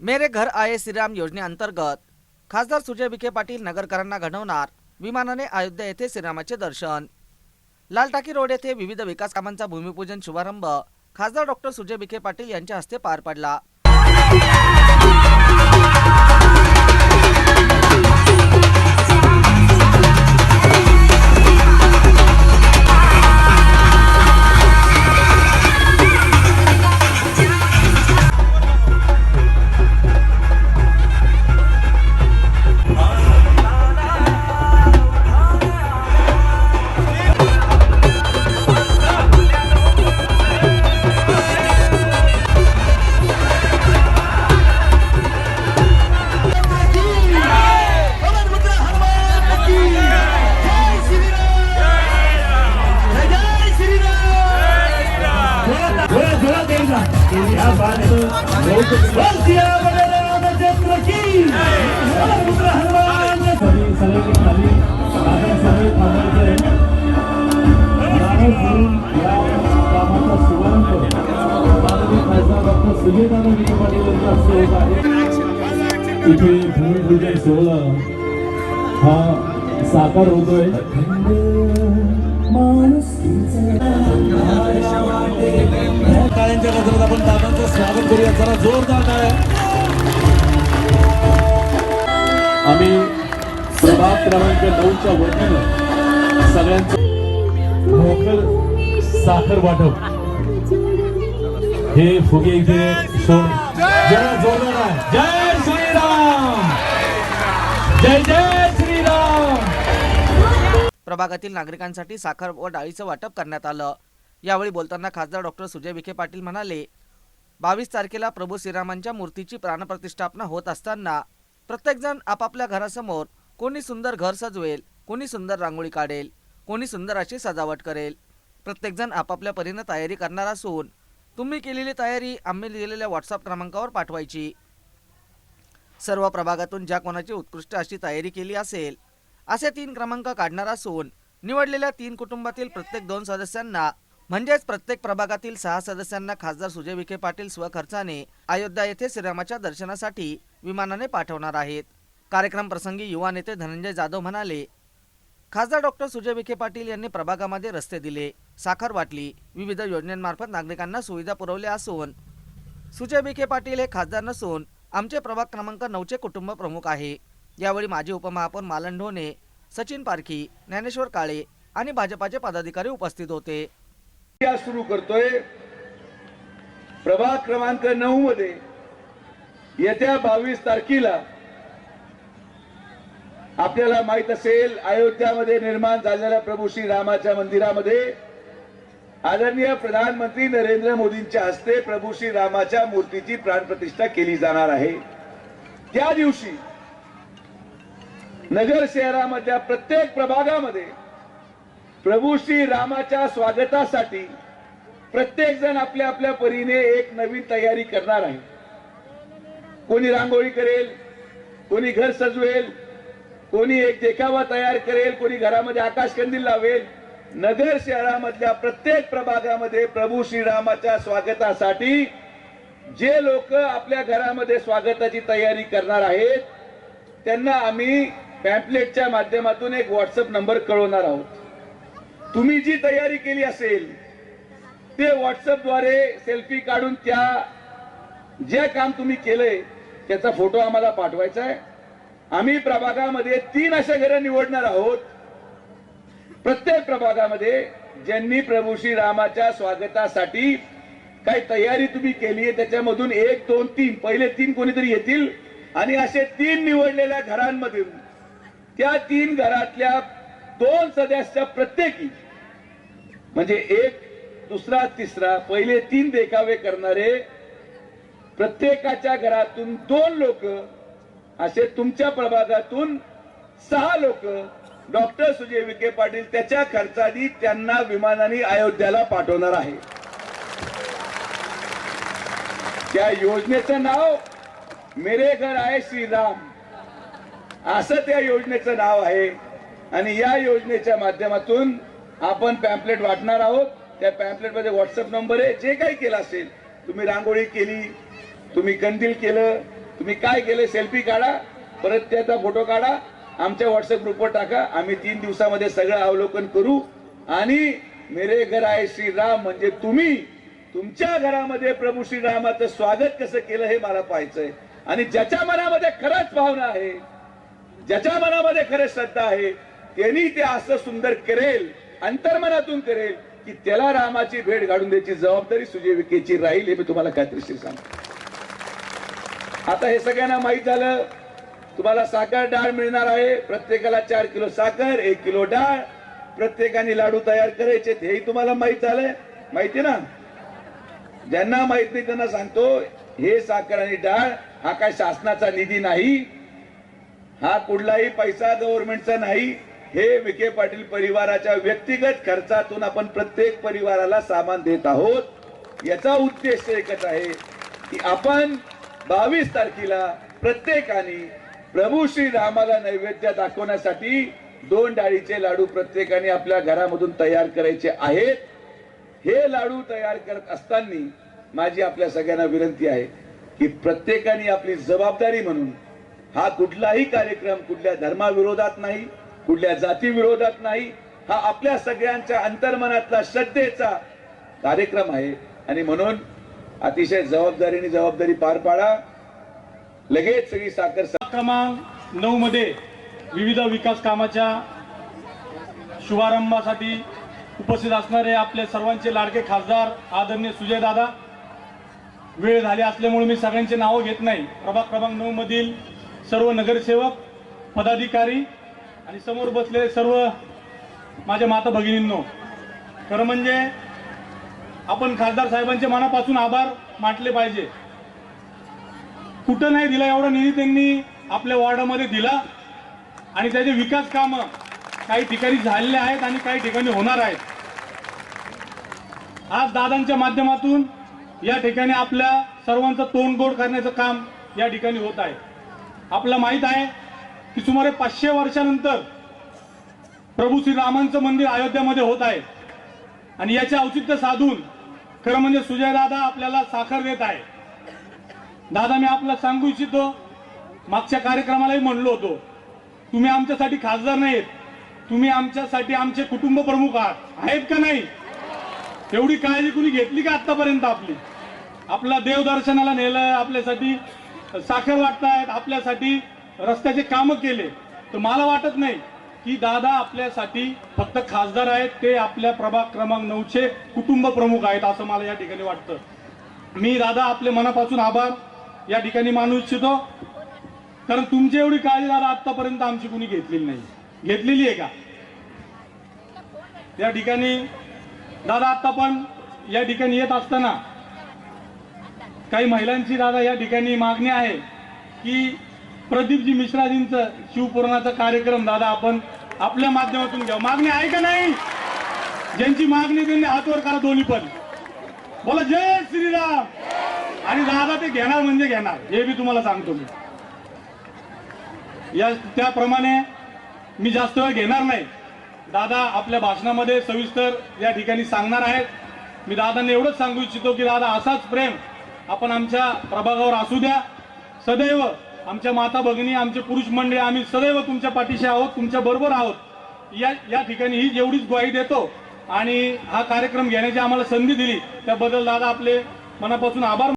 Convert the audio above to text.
मेरे घर आये श्रीराम योजनेअंतर्गत खासदार सुजय विखे पाटील नगरकरांना घडवणार विमानाने अयोध्या येथे श्रीरामाचे दर्शन. लालटाकी रोड येथे विविध विकास कामांचा भूमिपूजन शुभारंभ खासदार डॉक्टर सुजय विखे पाटील यांच्या हस्ते पार पडला. इथे भूमिपूजन सोहळा हा साकार होतोय. करूया जरा जोरदार टाळ्या. आम्ही प्रभाग क्रमांक नऊच्या वतीनं सगळ्यांचं मोकळ साखर वाटप. हे फुगे इथे सोड. जरा जोरदार आहे. जय श्रीराम! जय जय श्रीराम! प्रभागातील नागरिकांसाठी साखर व डाळीचं वाटप करण्यात आलं. यावेळी बोलताना खासदार डॉक्टर सुजय विखे पाटील म्हणाले बावीस तारखेला प्रभू श्रीरामांच्या मूर्तीची प्राणप्रतिष्ठापना होत असताना प्रत्येकजण आपापल्या घरासमोर कोणी सुंदर घर सजवेल कोणी सुंदर रांगोळी काढेल कोणी सुंदर अशी सजावट करेल. प्रत्येकजण आपापल्या परीनं तयारी करणार असून तुम्ही केलेली तयारी आम्ही लिहिलेल्या व्हॉट्सअप क्रमांकावर पाठवायची. सर्व प्रभागातून ज्या कोणाची उत्कृष्ट अशी तयारी केली असेल असे तीन क्रमांक काढणार असून निवडलेल्या तीन कुटुंबातील प्रत्येक दोन सदस्यांना म्हणजेच प्रत्येक प्रभागातील सहा सदस्यांना खासदार सुजय विखे पाटील स्वखर्चाने अयोध्या येथे श्रीरामाच्या दर्शनासाठी विमानाने पाठवणार आहेत. कार्यक्रम प्रसंगी युवा नेते धनंजय जाधव म्हणाले खासदार डॉक्टर सुजय विखे पाटील यांनी प्रभागामध्ये रस्ते दिले साखर वाटली विविध योजनांमार्फत नागरिकांना सुविधा पुरवल्या असून सुजय विखे पाटील हे खासदार नसून आमचे प्रभाग क्रमांक नऊचे कुटुंब प्रमुख आहे. यावेळी माजी उपमहापौर मालन ढोणे सचिन पारखी ज्ञानेश्वर काळे आणि भाजपाचे पदाधिकारी उपस्थित होते. सुरू करतोय? प्रभाग क्रमांक नऊ मध्ये येत्या बावीस तारखेला आपल्याला माहीत असेल अयोध्यामध्ये निर्माण झालेल्या प्रभू श्री रामाच्या मंदिरामध्ये आदरणीय प्रधानमंत्री नरेंद्र मोदींच्या हस्ते प्रभू श्री रामाच्या मूर्तीची प्राणप्रतिष्ठा केली जाणार आहे. त्या दिवशी नगर शहरामधल्या प्रत्येक प्रभागामध्ये प्रभू श्री रामाच्या स्वागतासाठी प्रत्येक जण आपल्या आपल्या परीने एक नवीन तयारी करणार आहे. कोणी रांगोळी करेल कोणी घर सजवेल कोणी एक देखावा तयार करेल कोणी घरामध्ये आकाश कंदील लावेल. नगर शहरामधल्या प्रत्येक प्रभागामध्ये प्रभू श्रीरामाच्या स्वागतासाठी जे लोक आपल्या घरामध्ये स्वागताची तयारी करणार आहेत त्यांना आम्ही पॅम्पलेटच्या माध्यमातून एक व्हॉट्सअप नंबर कळवणार आहोत. तुम्ही जी तयारी केली असेल ते व्हॉट्सअपद्वारे सेल्फी काढून त्या जे काम तुम्ही केलंय त्याचा फोटो आम्हाला पाठवायचा आहे. आम्ही प्रभागामध्ये तीन अशा घरं निवडणार आहोत. प्रत्येक प्रभागामध्ये ज्यांनी प्रभू श्री रामाच्या स्वागतासाठी काही तयारी तुम्ही केली आहे त्याच्यामधून एक दोन तीन पहिले तीन कोणीतरी येतील आणि असे तीन निवडलेल्या घरांमधून त्या तीन घरातल्या दोन सदस्य प्रत्येकी. म्हणजे एक दुसरा तिसरा पहिले तीन देखावे करणारे प्रत्येकाच्या घरातून दोन लोक असे तुमच्या प्रभागातून सहा लोक डॉक्टर सुजय विखे पाटील त्याच्या खर्चाने त्यांना विमानाने अयोध्याला पाठवणार आहे. त्या योजनेचं नाव मेरे घर आहे श्रीराम. असं त्या योजनेचं नाव आहे. आणि या योजनेच्या माध्यमातून आपण पॅम्पलेट वाटणार आहोत. त्या पॅम्पलेटमध्ये व्हॉट्सअप नंबर आहे. जे काही केलं असेल तुम्ही रांगोळी केली तुम्ही कंदील केलं तुम्ही काय केलं सेल्फी काढा परत त्याचा फोटो काढा आमच्या व्हॉट्सअप ग्रुपवर टाका. आम्ही तीन दिवसामध्ये सगळं अवलोकन करू. आणि मेरे घर आहे श्रीराम म्हणजे तुम्ही तुमच्या घरामध्ये प्रभू श्रीरामाचं स्वागत कसं केलं हे मला पाहायचंय. आणि ज्याच्या मनामध्ये खरंच भावना आहे ज्याच्या मनामध्ये खरंच श्रद्धा आहे त्यांनी ते असं सुंदर करेल अंतर्मनातून करेल की त्याला रामाची भेट घालून द्यायची जबाबदारी सुजय विखेची राहील हे मी तुम्हाला खात्रीशीर सांगतो. आता हे सगळ्यांना माहीत झालं तुम्हाला साखर डाळ मिळणार आहे प्रत्येकाला चार किलो साखर एक किलो डाळ प्रत्येकाने लाडू तयार करायचे हेही तुम्हाला माहीत झालंय. माहिती ना? ज्यांना माहीत नाही त्यांना सांगतो हे साखर आणि डाळ हा काय शासनाचा निधी नाही हा कुठलाही पैसा गव्हर्नमेंटचा नाही हे विखे पाटील परिवाराच्या व्यक्तिगत खर्चातून आपण प्रत्येक परिवाराला सामान देत आहोत. याचा उद्देश एकच आहे की आपण बावीस तारखेला प्रत्येकाने प्रभू श्री रामाला नैवेद्य दाखवण्यासाठी दोन डाळीचे लाडू प्रत्येकाने आपल्या घरामधून तयार करायचे आहेत. हे लाडू तयार करत असताना माझी आपल्या सगळ्यांना विनंती आहे की प्रत्येकाने आपली जबाबदारी म्हणून हा कुठलाही कार्यक्रम कुठल्या धर्माविरोधात नाही कुठल्या जाती विरोधात नाही हा आपल्या सगळ्यांच्या अंतर्मनातला श्रद्धेचा कार्यक्रम आहे. आणि म्हणून अतिशय जबाबदारीने जबाबदारी पार पाडा. लगेच सगळी साखर क्रमांक नऊ मध्ये विविध विकास कामाच्या शुभारंभासाठी उपस्थित असणारे आपले सर्वांचे लाडके खासदार आदरणीय सुजय दादा वेळ झाली असल्यामुळे मी सगळ्यांचे नावं घेत नाही. प्रभाग क्रमांक नऊ मधील सर्व नगरसेवक पदाधिकारी आणि समोर बसलेले सर्व माझ्या माता भगिनींनो खरं म्हणजे आपण खासदार साहेबांचे मनापासून आभार माटले पाहिजे. कुठं नाही दिला एवढा निधी त्यांनी आपल्या वॉर्डामध्ये दिला आणि त्याचे विकास कामं काही ठिकाणी झालेले आहेत आणि काही ठिकाणी होणार आहेत. आज दादांच्या माध्यमातून या ठिकाणी आपल्या सर्वांचं तोंडगोड करण्याचं काम या ठिकाणी होत आहे. आपल्याला माहीत आहे की सुमारे पाचशे वर्षानंतर प्रभू श्रीरामांचं मंदिर अयोध्यामध्ये होत आहे. आणि याचे औचित्य साधून खरं म्हणजे सुजय दादा आपल्याला साखर देत आहे. दादा मी आपला सांगू इच्छितो मागच्या कार्यक्रमालाही म्हणलो होतो तुम्ही आमच्यासाठी खासदार नाहीत तुम्ही आमच्यासाठी आमचे कुटुंब प्रमुख आहात. आहेत का नाही? एवढी काळजी कुणी घेतली का आतापर्यंत आपली? आपला देवदर्शनाला नेलं आपल्यासाठी साखर वाटतायत आपल्यासाठी रस्त्याचे कामं केले तर मला वाटत नाही की दादा आपल्यासाठी फक्त खासदार आहेत ते आपल्या प्रभाग क्रमांक नऊचे कुटुंब प्रमुख आहेत असं मला या ठिकाणी वाटतं. मी दादा आपले मनापासून आभार या ठिकाणी मानू इच्छितो. कारण तुमची एवढी काळजी दादा आतापर्यंत आमची कुणी घेतलेली नाही. घेतलेली आहे का? या ठिकाणी दादा आता पण या ठिकाणी येत असताना काही महिलांची दादा या ठिकाणी मागणी आहे की प्रदीपजी मिश्राजींचं शिवपुराणाचा कार्यक्रम दादा आपण आपल्या माध्यमातून घ्या मागणी आहे का नाही? ज्यांची मागणी त्यांनी हातवर करा दोन्ही पण. बोला जय श्रीराम. आणि दादा ते घेणार म्हणजे घेणार. हे मी तुम्हाला सांगतो मी. या त्याप्रमाणे मी जास्त वेळ घेणार नाही. दादा आपल्या भाषणामध्ये सविस्तर या ठिकाणी सांगणार आहेत. मी दादांना एवढंच सांगू इच्छितो की दादा असाच प्रेम आपण आमच्या प्रभागावर असू द्या. सदैव आमच्या माता भगिनी आमचे पुरुष मंडळी आम्ही सदैव तुमच्या पाठीशी आहोत तुमच्या बरोबर आहोत. या या ठिकाणी ही जेवढीच ग्वाही देतो आणि हा कार्यक्रम घेण्याची आम्हाला संधी दिली त्याबद्दल दादा आपले मनापासून आभार